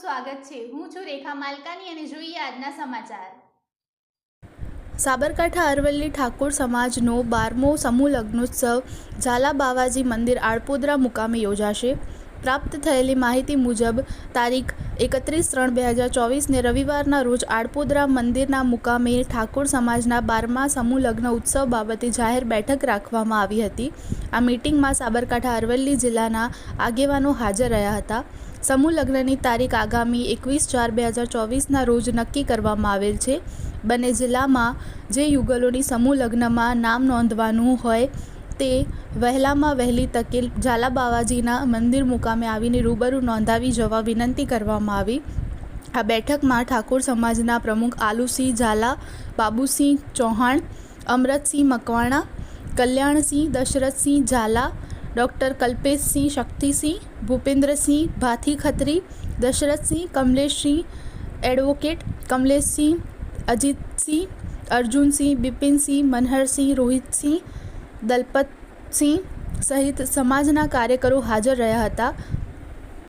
સ્વાગત છે. હું છું રેખા માલકાની અને જોઈએ આજના સમાચાર. સાબરકાંઠા અરવલ્લી ઠાકોર સમાજનો બારમો સમૂહ લગ્નોત્સવ ઝાલા બાવાજી મંદિર આળપોદરા મુકામે યોજાશે. પ્રાપ્ત થયેલી માહિતી મુજબ, તારીખ એકત્રીસ ત્રણ બે હજાર ચોવીસને રવિવારના રોજ આળપોદરા મંદિરના મુકામે ઠાકોર સમાજના બારમા સમૂહ લગ્ન ઉત્સવ બાબતે જાહેર બેઠક રાખવામાં આવી હતી. આ મિટિંગમાં સાબરકાંઠા અરવલ્લી જિલ્લાના આગેવાનો હાજર રહ્યા હતા. સમૂહ લગ્નની તારીખ આગામી એકવીસ ચાર બે હજાર ચોવીસના રોજ નક્કી કરવામાં આવેલ છે. બંને જિલ્લામાં જે યુગલોની સમૂહ લગ્નમાં નામ નોંધવાનું હોય તે વહેલામાં વહેલી તકે ઝાલા બાવાજીના મંદિર મુકામે આવીને રૂબરૂ નોંધાવી જવા વિનંતી કરવામાં આવી. આ બેઠકમાં ઠાકોર સમાજના પ્રમુખ આલુસિંહ ઝાલા, બાબુસિંહ ચૌહાણ, અમરતસિંહ મકવાણા, કલ્યાણસિંહ, દશરથસિંહ ઝાલા ડૉક્ટર કલ્પેશસિંહ શક્તિસિંહ, ભૂપેન્દ્રસિંહ ભાથી ખત્રી દશરથસિંહ કમલેશસિંહ, એડવોકેટ કમલેશસિંહ, અજીતસિંહ, અર્જુનસિંહ, બિપિનસિંહ, મનહરસિંહ, રોહિતસિંહ, દલપતસિંહ સહિત સમાજના કાર્યકરો હાજર રહ્યા હતા.